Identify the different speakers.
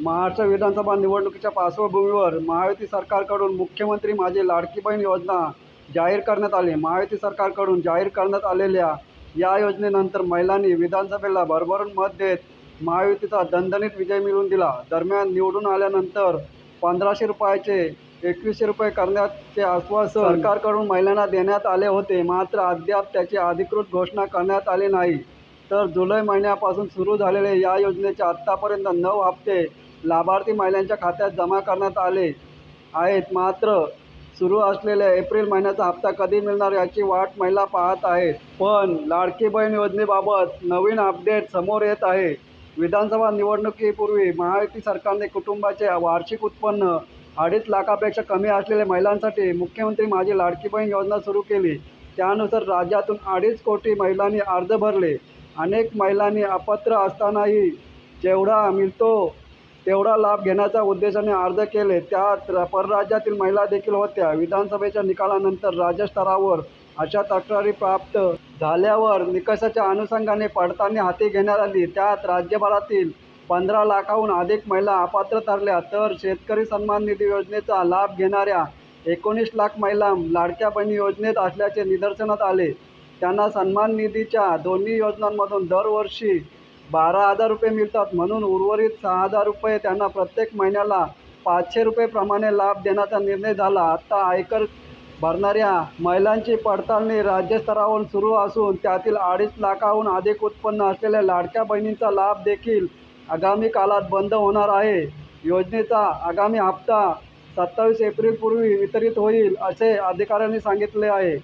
Speaker 1: महाराष्ट्र विधानसभा निवडणुकीच्या पार्श्वभूमीवर महायुती सरकारकडून मुख्यमंत्री माझी लाडकी बहीण योजना जाहीर करण्यात आली. महायुती सरकारकडून जाहीर करण्यात आलेल्या या योजनेनंतर महिलांनी विधानसभेला भरभरून मत देत महायुतीचा दणदणीत विजय मिळवून दिला. दरम्यान निवडून आल्यानंतर पंधराशे रुपयाचे एकवीसशे रुपये करण्याचे आश्वासन सरकारकडून महिलांना देण्यात आले होते. मात्र अद्याप त्याची अधिकृत घोषणा करण्यात आली नाही. तर जुलै महिन्यापासून सुरू झालेले या योजनेचे आत्तापर्यंत नऊ हप्ते लाभार्थी महिलांच्या खात्यात जमा करण्यात आले आहेत. मात्र सुरू असलेल्या एप्रिल महिन्याचा हप्ता कधी मिळणार याची वाट महिला पाहत आहेत. पण लाडकी बहीण योजनेबाबत नवीन अपडेट समोर येत आहे. विधानसभा निवडणुकीपूर्वी महायुती सरकारने कुटुंबाचे वार्षिक उत्पन्न अडीच लाखापेक्षा कमी असलेल्या महिलांसाठी मुख्यमंत्री माझी लाडकी बहीण योजना सुरू केली. त्यानुसार राज्यातून अडीच कोटी महिलांनी अर्ज भरले. अनेक महिलांनी अपात्र असतानाही जेवढा मिळतो तेवढा लाभ घेण्याच्या उद्देशाने अर्ज केले. त्यात परराज्यातील महिला देखील होत्या. विधानसभेच्या निकालानंतर राज्यस्तरावर अशा तक्रारी प्राप्त झाल्यावर निकषाच्या अनुषंगाने पडताळणी हाती घेण्यात आली. त्यात राज्यभरातील पंधरा लाखाहून अधिक महिला अपात्र ठरल्या. तर शेतकरी सन्मान निधी योजनेचा लाभ घेणाऱ्या एकोणीस लाख महिला लाडक्या बहिणी योजनेत असल्याचे निदर्शनात आले. त्यांना सन्मान निधीच्या दोन्ही योजनांमधून दरवर्षी बारा हजार रुपये मिळतात. म्हणून उर्वरित सहा हजार रुपये त्यांना प्रत्येक महिन्याला पाचशे रुपयेप्रमाणे लाभ देण्याचा निर्णय झाला. आता आयकर भरणाऱ्या महिलांची पडताळणी राज्यस्तरावरून सुरू असून त्यातील अडीच लाखाहून अधिक उत्पन्न असलेल्या लाडक्या बहिणींचा लाभ देखील आगामी काळात बंद होणार आहे. योजनेचा आगामी हप्ता सत्तावीस एप्रिलपूर्वी वितरित होईल असे अधिकाऱ्यांनी सांगितले आहे.